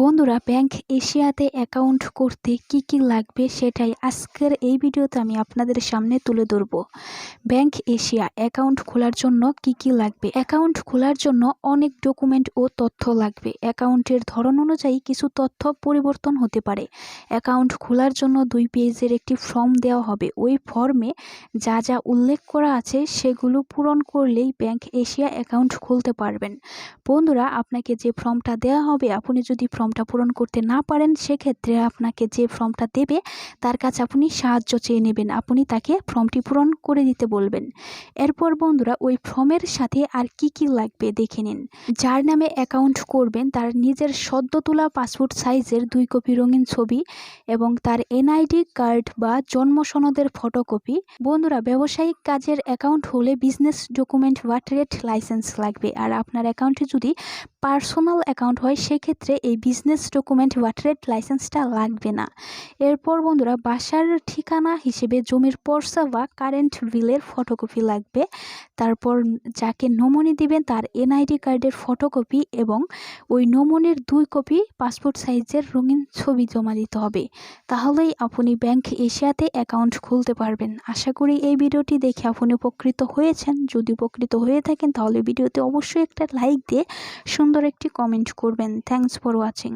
বন্ধুরা ব্যাংক এশিয়াতে অ্যাকাউন্ট করতে কি কি লাগবে সেটাই আজকের এই ভিডিওতে আমি আপনাদের সামনে তুলে ধরব। ব্যাংক এশিয়া অ্যাকাউন্ট খোলার জন্য কি কি লাগবে? অ্যাকাউন্ট খোলার জন্য অনেক ডকুমেন্ট ও তথ্য লাগবে। অ্যাকাউন্টের ধরন অনুযায়ী কিছু তথ্য পরিবর্তন হতে পারে। অ্যাকাউন্ট খোলার জন্য দুই পেজের একটি ফর্ম দেওয়া হবে। ওই ফর্মে যা যা উল্লেখ করা আছে সেগুলো পূরণ করলেই ব্যাংক এশিয়া অ্যাকাউন্ট খুলতে পারবেন। বন্ধুরা, আপনাকে যে ফর্মটা দেওয়া হবে, আপনি যদি ফর্মটা পূরণ করতে না পারেন, সেক্ষেত্রে আপনাকে যে ফর্মটা দেবে, তার কাছে আপনি সাহায্য চেয়ে নেবেন। আপনি তাকে ফর্মটি পূরণ করে দিতে বলবেন। এরপর বন্ধুরা, ওই ফর্মের সাথে আর কি কি লাগবে দেখে নিন। যার নামে অ্যাকাউন্ট করবেন, তার নিজের সদ্য তোলা পাসপোর্ট সাইজের দুই কপি রঙিন ছবি এবং তার এনআইডি কার্ড বা জন্ম সনদের ফটোকপি বন্ধুরা, ব্যবসায়িক কাজের অ্যাকাউন্ট হলে বিজনেস ডকুমেন্ট বা ট্রেড লাইসেন্স লাগবে। আর আপনার অ্যাকাউন্টে যদি পার্সোনাল অ্যাকাউন্ট হয়, সেক্ষেত্রে এই বিজনেস ডকুমেন্ট বা ট্রেড লাইসেন্সটা লাগবে না। এরপর বন্ধুরা, বাসার ঠিকানা হিসেবে জমির পর্সা বা কারেন্ট বিলের ফটোকপি লাগবে। তারপর যাকে নমুনি দিবেন তার এনআইডি কার্ডের ফটোকপি এবং ওই নমুনির দুই কপি পাসপোর্ট সাইজের রঙিন ছবি জমা দিতে হবে। তাহলেই আপনি ব্যাংক এশিয়াতে অ্যাকাউন্ট খুলতে পারবেন। আশা করি এই ভিডিওটি দেখে আপনি উপকৃত হয়েছেন। যদি উপকৃত হয়ে থাকেন তাহলে ভিডিওতে অবশ্যই একটা লাইক দিয়ে সুন্দর একটি কমেন্ট করবেন। Thanks for watching.